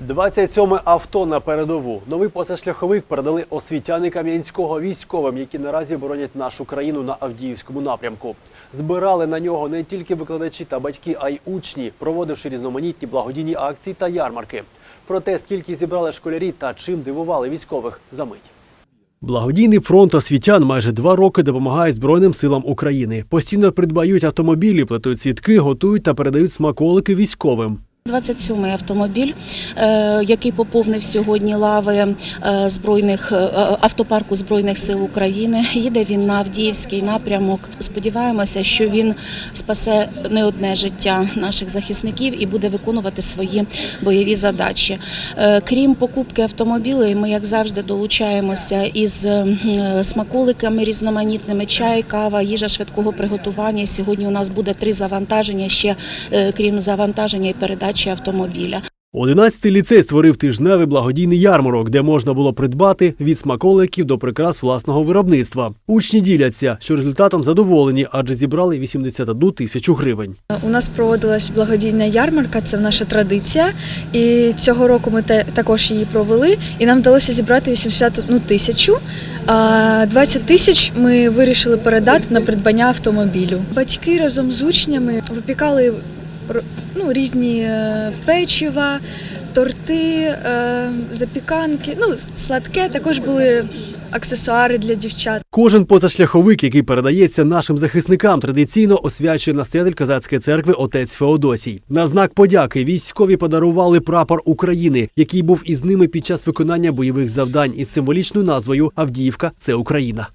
27 авто на передову. Новий позашляховик передали освітяни Кам'янського військовим, які наразі боронять нашу країну на Авдіївському напрямку. Збирали на нього не тільки викладачі та батьки, а й учні, проводивши різноманітні благодійні акції та ярмарки. Про те, скільки зібрали школярі та чим дивували військових за мить. Благодійний фронт освітян майже два роки допомагає Збройним силам України. Постійно придбають автомобілі, плетуть сітки, готують та передають смаколики військовим. 27-й автомобіль, е, який поповнив сьогодні лави е, збройних е, автопарку збройних сил України. Їде він на Авдіївський напрямок. Сподіваємося, що він спасе не одне життя наших захисників і буде виконувати свої бойові задачі. Крім покупки автомобілів, ми як завжди долучаємося із смаколиками різноманітними чай, кава, їжа швидкого приготування. Сьогодні у нас буде три завантаження ще крім завантаження і передачі автомобіля. 11-й ліцей створив тижневий благодійний ярмарок, де можна було придбати від смаколиків до прикрас власного виробництва. Учні діляться, що результатом задоволені, адже зібрали 81 тисячу гривень. У нас проводилась благодійна ярмарка, це наша традиція. І цього року ми те- також її провели, і нам вдалося зібрати 81 тисячу. А 20 тисяч ми вирішили передати на придбання автомобілю. Батьки разом з учнями випікали ну, різні е, печива, торти, е, запіканки, ну, сладке, також були аксесуари для дівчат. Кожен позашляховик, який передається нашим захисникам, традиційно освячує настоятель козацької церкви отець Феодосій. На знак подяки військові подарували прапор України, який був із ними під час виконання бойових завдань із символічною назвою Авдіївка це Україна.